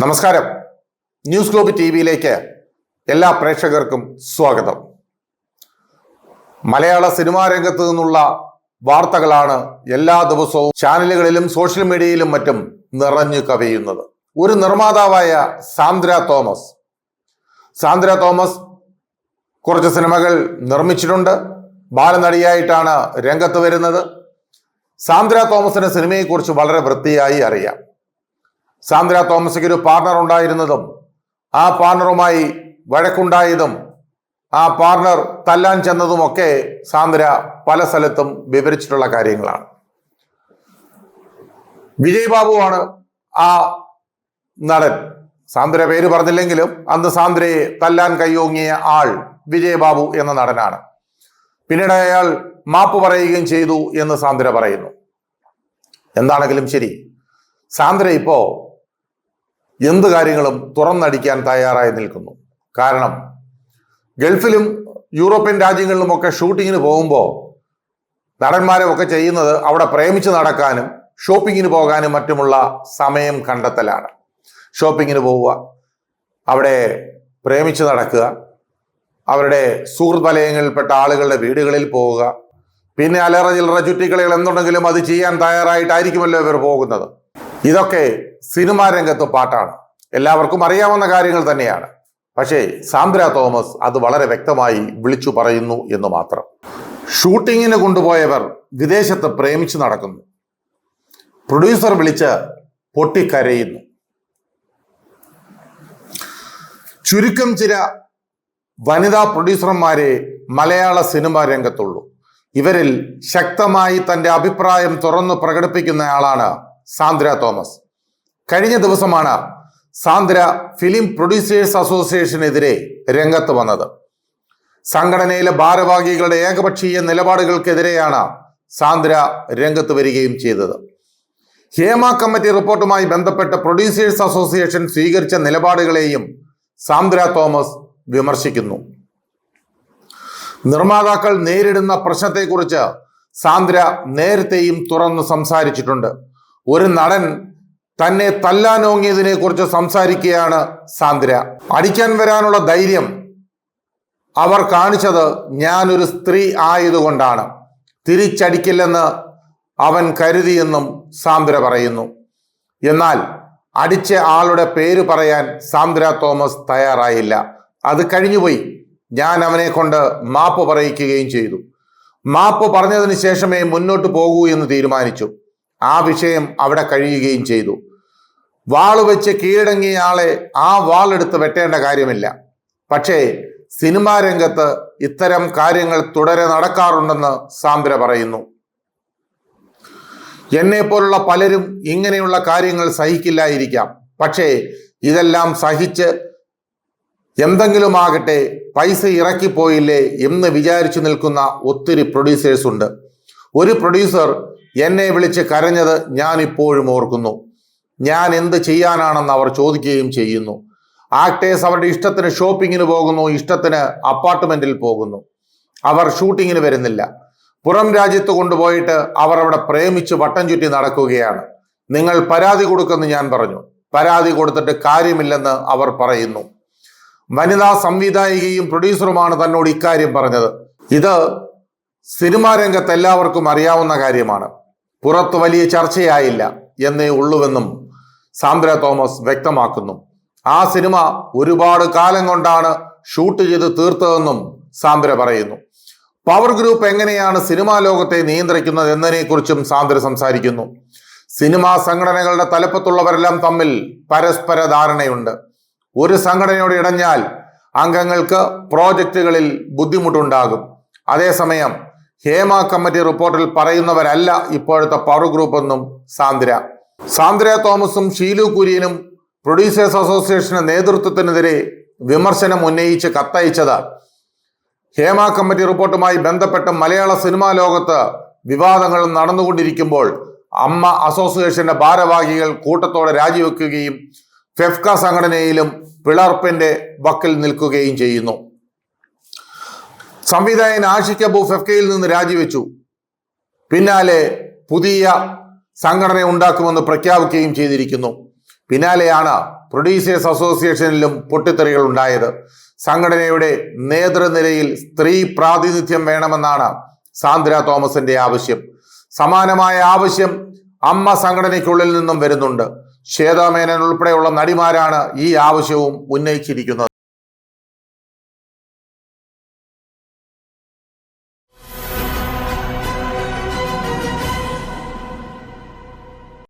നമസ്കാരം. News globe T വിയിലേക്ക് എല്ലാ പ്രേക്ഷകർക്കും സ്വാഗതം. മലയാള സിനിമാ രംഗത്ത് നിന്നുള്ള വാർത്തകളാണ് എല്ലാ ദിവസവും ചാനലുകളിലും സോഷ്യൽ മീഡിയയിലും മറ്റും നിറഞ്ഞു കവിയുന്നത്. ഒരു നിർമ്മാതാവായ സാന്ദ്ര തോമസ്. സാന്ദ്ര തോമസ് കുറച്ച് സിനിമകൾ നിർമ്മിച്ചിട്ടുണ്ട്. ബാലനടിയായിട്ടാണ് രംഗത്ത് വരുന്നത്. സാന്ദ്ര തോമസിന്റെ സിനിമയെക്കുറിച്ച് വളരെ വൃത്തിയായി അറിയാം. സാന്ദ്ര തോമസിക്ക് ഒരു പാർട്ണർ ഉണ്ടായിരുന്നതും ആ പാർട്ണറുമായി വഴക്കുണ്ടായതും ആ പാർട്ണർ തല്ലാൻ ചെന്നതുമൊക്കെ സാന്ദ്ര പല സ്ഥലത്തും വിവരിച്ചിട്ടുള്ള കാര്യങ്ങളാണ്. വിജയ് ബാബുവാണ് ആ നടൻ. സാന്ദ്ര പേര് പറഞ്ഞില്ലെങ്കിലും അന്ന് സാന്ദ്രയെ തല്ലാൻ കയ്യോങ്ങിയ ആൾ വിജയ് ബാബു എന്ന നടനാണ്. പിന്നീട് അയാൾ മാപ്പ് പറയുകയും ചെയ്തു എന്ന് സാന്ദ്ര പറയുന്നു. എന്താണെങ്കിലും ശരി സാന്ദ്ര ഇപ്പോ എന്ത് കാര്യങ്ങളും തുറന്നടിക്കാൻ തയ്യാറായി നിൽക്കുന്നു. കാരണം ഗൾഫിലും യൂറോപ്യൻ രാജ്യങ്ങളിലുമൊക്കെ ഷൂട്ടിങ്ങിന് പോകുമ്പോൾ നടന്മാരെ ഒക്കെ ചെയ്യുന്നത് അവിടെ പ്രേമിച്ച് നടക്കാനും ഷോപ്പിങ്ങിന് പോകാനും മറ്റുമുള്ള സമയം കണ്ടെത്തലാണ്. ഷോപ്പിങ്ങിന് പോവുക അവിടെ പ്രേമിച്ച് നടക്കുക അവരുടെ സുഹൃത്ത് വലയങ്ങളിൽപ്പെട്ട ആളുകളുടെ വീടുകളിൽ പോവുക പിന്നെ അലറ ചില്ലറ ചുറ്റിക്കളികൾ എന്തുണ്ടെങ്കിലും അത് ചെയ്യാൻ തയ്യാറായിട്ടായിരിക്കുമല്ലോ ഇവർ പോകുന്നത്. ഇതൊക്കെ സിനിമാ രംഗത്ത് പാട്ടാണ്. എല്ലാവർക്കും അറിയാവുന്ന കാര്യങ്ങൾ തന്നെയാണ്. പക്ഷേ സാന്ദ്ര തോമസ് അത് വളരെ വ്യക്തമായി വിളിച്ചു പറയുന്നു എന്ന് മാത്രം. ഷൂട്ടിങ്ങിന് കൊണ്ടുപോയവർ വിദേശത്ത് പ്രേമിച്ച് നടക്കുന്നു. പ്രൊഡ്യൂസർ വിളിച്ച് പൊട്ടിക്കരയുന്നു. ചുരുക്കം ചില വനിതാ പ്രൊഡ്യൂസർമാരെ മലയാള സിനിമാ രംഗത്തുള്ളൂ. ഇവരിൽ ശക്തമായി തന്റെ അഭിപ്രായം തുറന്നു പ്രകടിപ്പിക്കുന്നയാളാണ് സാന്ദ്ര തോമസ്. കഴിഞ്ഞ ദിവസമാണ് സാന്ദ്ര ഫിലിം പ്രൊഡ്യൂസേഴ്സ് അസോസിയേഷനെതിരെ രംഗത്ത് വന്നത്. സംഘടനയിലെ ഭാരവാഹികളുടെ ഏകപക്ഷീയ നിലപാടുകൾക്കെതിരെയാണ് സാന്ദ്ര രംഗത്ത് വരികയും ചെയ്തത്. ഹേമ കമ്മിറ്റി റിപ്പോർട്ടുമായി ബന്ധപ്പെട്ട് പ്രൊഡ്യൂസേഴ്സ് അസോസിയേഷൻ സ്വീകരിച്ച നിലപാടുകളെയും സാന്ദ്ര തോമസ് വിമർശിക്കുന്നു. നിർമ്മാതാക്കൾ നേരിടുന്ന പ്രശ്നത്തെക്കുറിച്ച് സാന്ദ്ര നേരത്തെയും തുറന്നു സംസാരിച്ചിട്ടുണ്ട്. ഒരു നടൻ തന്നെ തല്ലാനോങ്ങിയതിനെ കുറിച്ച് സംസാരിക്കുകയാണ് സാന്ദ്ര. അടിക്കാൻ വരാനുള്ള ധൈര്യം അവർ കാണിച്ചത് ഞാനൊരു സ്ത്രീ ആയതുകൊണ്ടാണ്. തിരിച്ചടിക്കില്ലെന്ന് അവൻ കരുതിയെന്നും സാന്ദ്ര പറയുന്നു. എന്നാൽ അടിച്ച ആളുടെ പേര് പറയാൻ സാന്ദ്ര തോമസ് തയ്യാറായില്ല. അത് കഴിഞ്ഞുപോയി. ഞാൻ അവനെ കൊണ്ട് മാപ്പ് പറയിക്കുകയും ചെയ്തു. മാപ്പ് പറഞ്ഞതിന് ശേഷമേ മുന്നോട്ട് പോകൂ എന്ന് തീരുമാനിച്ചു. ആ വിഷയം അവിടെ കഴിയുകയും ചെയ്തു. വാൾ വെച്ച് കീഴടങ്ങിയ ആളെ ആ വാളെടുത്ത് വെട്ടേണ്ട കാര്യമില്ല. പക്ഷേ സിനിമാ രംഗത്ത് ഇത്തരം കാര്യങ്ങൾ തുടരെ നടക്കാറുണ്ടെന്ന് സാന്ദ്ര പറയുന്നു. എന്നെ പോലുള്ള പലരും ഇങ്ങനെയുള്ള കാര്യങ്ങൾ സഹിക്കില്ലായിരിക്കാം. പക്ഷേ ഇതെല്ലാം സഹിച്ച് എന്തെങ്കിലും ആകട്ടെ പൈസ ഇറക്കിപ്പോയില്ലേ എന്ന് വിചാരിച്ചു നിൽക്കുന്ന ഒത്തിരി പ്രൊഡ്യൂസേഴ്സ് ഉണ്ട്. ഒരു പ്രൊഡ്യൂസർ എന്നെ വിളിച്ച് കരഞ്ഞത് ഞാൻ ഇപ്പോഴും ഓർക്കുന്നു. ഞാൻ എന്ത് ചെയ്യാനാണെന്ന് അവർ ചോദിക്കുകയും ചെയ്യുന്നു. ആക്ടേഴ്സ് അവരുടെ ഇഷ്ടത്തിന് ഷോപ്പിങ്ങിന് പോകുന്നു ഇഷ്ടത്തിന് അപ്പാർട്ട്മെന്റിൽ പോകുന്നു. അവർ ഷൂട്ടിങ്ങിന് വരുന്നില്ല. പുറം രാജ്യത്ത് കൊണ്ടുപോയിട്ട് അവർ അവിടെ പ്രേമിച്ച് വട്ടം ചുറ്റി നടക്കുകയാണ്. നിങ്ങൾ പരാതി കൊടുക്കുമെന്ന് ഞാൻ പറഞ്ഞു. പരാതി കൊടുത്തിട്ട് കാര്യമില്ലെന്ന് അവർ പറയുന്നു. വനിതാ സംവിധായികയും പ്രൊഡ്യൂസറുമാണ് തന്നോട് ഇക്കാര്യം പറഞ്ഞത്. ഇത് സിനിമാ രംഗത്ത് എല്ലാവർക്കും അറിയാവുന്ന കാര്യമാണ്. പുറത്ത് വലിയ ചർച്ചയായില്ല എന്നേ ഉള്ളുവെന്നും സാന്ദ്ര തോമസ് വ്യക്തമാക്കുന്നു. ആ സിനിമ ഒരുപാട് കാലം കൊണ്ടാണ് ഷൂട്ട് ചെയ്ത് തീർത്തതെന്നും സാന്ദ്ര പറയുന്നു. പവർ ഗ്രൂപ്പ് എങ്ങനെയാണ് സിനിമാ ലോകത്തെ നിയന്ത്രിക്കുന്നത് എന്നതിനെക്കുറിച്ചും സാന്ദ്ര സംസാരിക്കുന്നു. സിനിമാ സംഘടനകളുടെ തലപ്പത്തുള്ളവരെല്ലാം തമ്മിൽ പരസ്പര ധാരണയുണ്ട്. ഒരു സംഘടനയോട് ഇടഞ്ഞാൽ അംഗങ്ങൾക്ക് പ്രോജക്റ്റുകളിൽ ബുദ്ധിമുട്ടുണ്ടാകും. അതേസമയം ഹേമ കമ്മിറ്റി റിപ്പോർട്ടിൽ പറയുന്നവരല്ല ഇപ്പോഴത്തെ പവർ ഗ്രൂപ്പ് എന്നും സാന്ദ്ര. സാന്ദ്ര തോമസും ഷീലു കുര്യനും പ്രൊഡ്യൂസേഴ്സ് അസോസിയേഷന്റെ നേതൃത്വത്തിനെതിരെ വിമർശനം ഉന്നയിച്ച് കത്തയച്ചത്. ഹേമ കമ്മിറ്റി റിപ്പോർട്ടുമായി ബന്ധപ്പെട്ട് മലയാള സിനിമാ ലോകത്ത് വിവാദങ്ങൾ നടന്നുകൊണ്ടിരിക്കുമ്പോൾ അമ്മ അസോസിയേഷന്റെ ഭാരവാഹികൾ കൂട്ടത്തോടെ രാജിവെക്കുകയും ഫെഫ്ക സംഘടനയിലും പിളർപ്പിന്റെ വക്കിൽ നിൽക്കുകയും ചെയ്യുന്നു. സംവിധായകൻ ആഷിഖ് അബു ഫെഫ്കയിൽ നിന്ന് രാജിവെച്ചു. പിന്നാലെ പുതിയ സംഘടന ഉണ്ടാക്കുമെന്ന് പ്രഖ്യാപിക്കുകയും ചെയ്തിരിക്കുന്നു. പിന്നാലെയാണ് പ്രൊഡ്യൂസേഴ്സ് അസോസിയേഷനിലും പൊട്ടിത്തെറികൾ ഉണ്ടായത്. സംഘടനയുടെ നേതൃനിരയിൽ സ്ത്രീ പ്രാതിനിധ്യം വേണമെന്നാണ് സാന്ദ്ര തോമസിന്റെ ആവശ്യം. സമാനമായ ആവശ്യം അമ്മ സംഘടനയ്ക്കുള്ളിൽ നിന്നും വരുന്നുണ്ട്. ശ്വേതാമേനൻ ഉൾപ്പെടെയുള്ള നടിമാരാണ് ഈ ആവശ്യവും ഉന്നയിച്ചിരിക്കുന്നത്.